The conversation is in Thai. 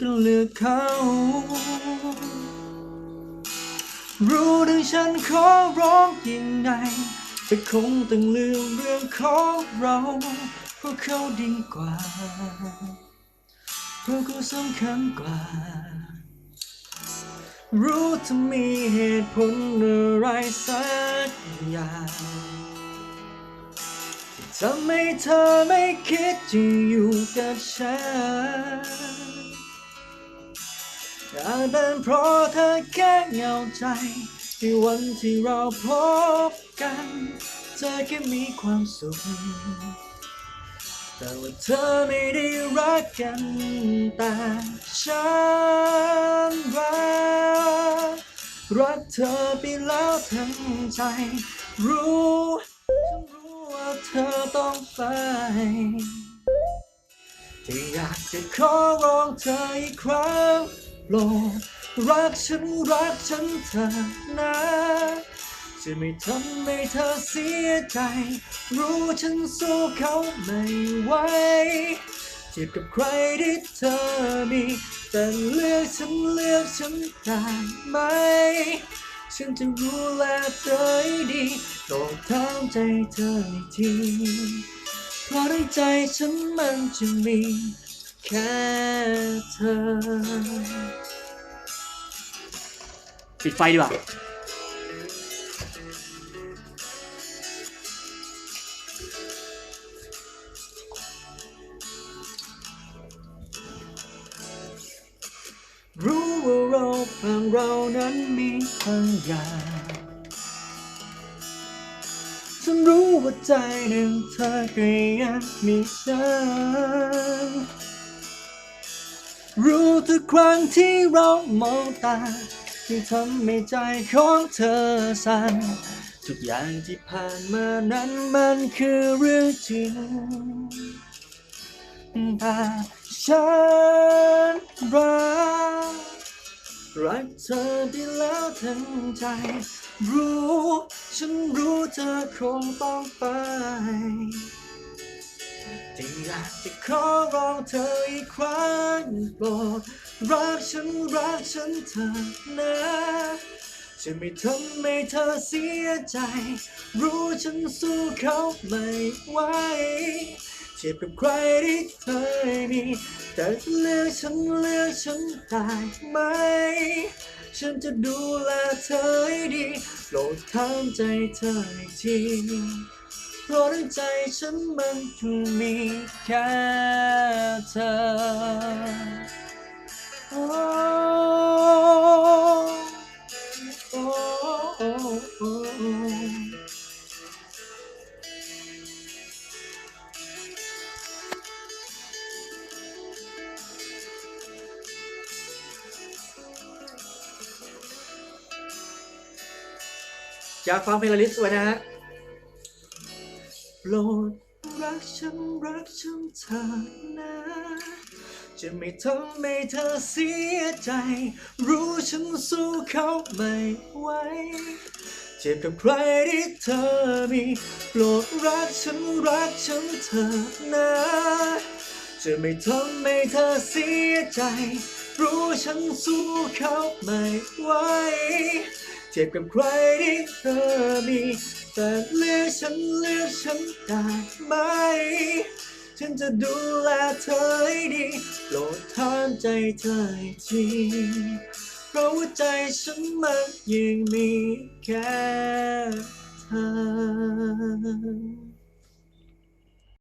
ก็เลือกเขา รู้ดังฉันขอร้องยังไงแต่คงต้องลืมเรื่องของเรา เพราะเขาดีกว่า เพราะเขาสำคัญกว่า รู้ถ้ามีเหตุผลอะไรสักอย่างทำให้เธอไม่คิดจะอยู่กับฉัน อาจเป็นเพราะเธอแค่เหงาใจในวันที่เราพบกัน เธอแค่มีความสุข แต่ว่าเธอไม่ได้รักกัน แต่ฉันรัก รักเธอไปแล้วทั้งใจ รู้ฉันรู้ว่าเธอต้องไปที่อยากจะขอร้องเธออีกครั้ง โปรดรักฉันรักฉันเธอนะจะไม่ทำให้เธอเสียใจ รู้ฉันสู้เขาไม่ไหวเทียบกับใครที่เธอมี แต่เลือกฉันเลือกฉันได้ไหม ฉันจะดูแลเธอดีโปรดถามใจเธออีกทีเพราะในใจฉันมันจะมี แค่เธอ ปิดไฟดีกว่ารู้ว่าเราบางเรานั้นมีบางอย่างฉันรู้ว่าใจหนึ่งเธอก็ยังมีฉัน กครั้งที่เรามองตาที่ทำให้ใจของเธอสั่นทุกอย่างที่ผ่านมานั้นมันคือเรื่องจริงแต่ฉันรักรักเธอไปแล้วทั้งใจ รู้ ฉันรู้เธอคงต้องไปแต่อยากจะขอร้องเธออีกครั้งโปรด รักฉันรักฉันเธอนะ จะไม่ทำให้เธอเสียใจ รู้ฉันสู้เขาไม่ไหวเทียบกับใครที่เธอมีแต่เลือกฉันเลือกฉันได้ไหม ฉันจะดูแลเธอให้ดีโปรดถามใจเธออีกทีเพราะในใจฉันมันจึงมีแค่เธอ อยากฟังเพลงลิสต์ไว้นะฮะโปรดรักฉันรักฉันเธอนะ จะไม่ทำให้เธอเสียใจ รู้ฉันสู้เขาไม่ไหวเจ็บกับใครที่เธอมีโปรดรักฉันรักฉันเธอนะ จะไม่ทำให้เธอเสียใจ รู้ฉันสู้เขาไม่ไหว เทียบกับใครที่เธอมีแต่เลือกฉันเลือกฉันได้ไหม ฉันจะดูแลเธอให้ดีโปรดถามใจเธออีกทีเพราะว่าใจฉันมันยังมีแค่เธอ